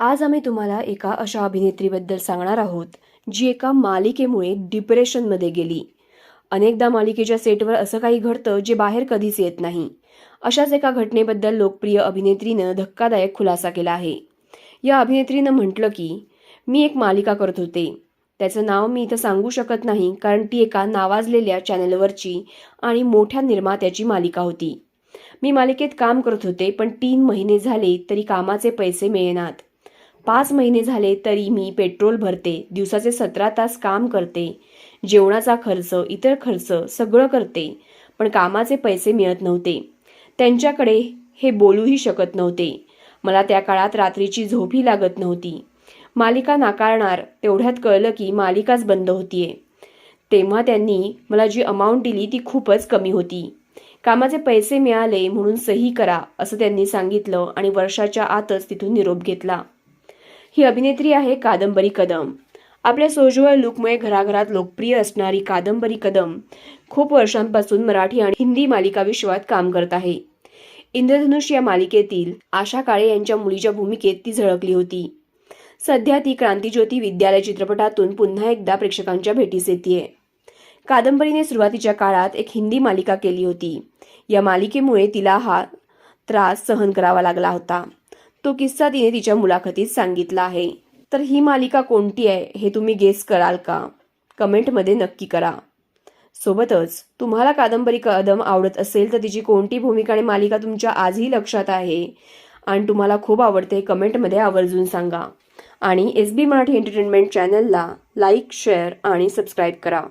आज आम्ही तुम्हाला एका अशा अभिनेत्रीबद्दल सांगणार आहोत जी एका मालिकेमुळे डिप्रेशनमध्ये गेली. अनेकदा मालिकेच्या सेटवर असं काही घडतं जे बाहेर कधीच येत नाही. अशाच एका घटनेबद्दल लोकप्रिय अभिनेत्रीनं धक्कादायक खुलासा केला आहे. या अभिनेत्रीनं म्हटलं की मी एक मालिका करत होते. त्याचं नाव मी इथं सांगू शकत नाही कारण ती एका नावाजलेल्या चॅनलवरची आणि मोठ्या निर्मात्याची मालिका होती. मी मालिकेत काम करत होते पण तीन महिने झाले तरी कामाचे पैसे मिळेनात. पाच महिने झाले तरी मी पेट्रोल भरते दिवसाचे सतरा तास काम करते जेवणाचा खर्च इतर खर्च सगळं करते पण कामाचे पैसे मिळत नव्हते. त्यांच्याकडे हे बोलूही शकत नव्हते. मला त्या काळात रात्रीची झोपही लागत नव्हती. मालिका नाकारणार तेवढ्यात कळलं की मालिकाच बंद होतीये. तेव्हा त्यांनी मला जी अमाऊंट दिली ती खूपच कमी होती. कामाचे पैसे मिळाले म्हणून सही करा असं त्यांनी सांगितलं आणि वर्षाच्या आतच तिथून निरोप घेतला. ही अभिनेत्री आहे कादंबरी कदम. आपल्या सोज्वळ लुकमुळे घराघरात लोकप्रिय असणारी कादंबरी कदम खूप वर्षांपासून मराठी आणि हिंदी मालिका विश्वात काम करत आहे. इंद्रधनुष या मालिकेतील आशा काळे यांच्या मुलीच्या भूमिकेत ती झळकली होती. सध्या ती क्रांतीज्योती विद्यालय चित्रपटातून पुन्हा एकदा प्रेक्षकांच्या भेटीस येते कादंबरीने सुरुवातीच्या काळात एक हिंदी मालिका केली होती. या मालिकेमुळे तिला हा त्रास सहन करावा लागला होता. तो किस्सा तिने तिच्या मुलाखतीत सांगितला आहे. तर ही मालिका कोणती आहे हे तुम्ही गेस कराल का? कमेंटमध्ये नक्की करा. सोबतच तुम्हाला कादंबरी कदम आवडत असेल तर तिची कोणती भूमिका आणि मालिका तुमच्या आजही लक्षात आहे? आणि तुम्हाला खूप आवडते कमेंटमध्ये आवर्जून सांगा. आणि एस बी मराठी एंटरटेनमेंट चॅनलला लाईक शेअर आणि सबस्क्राईब करा.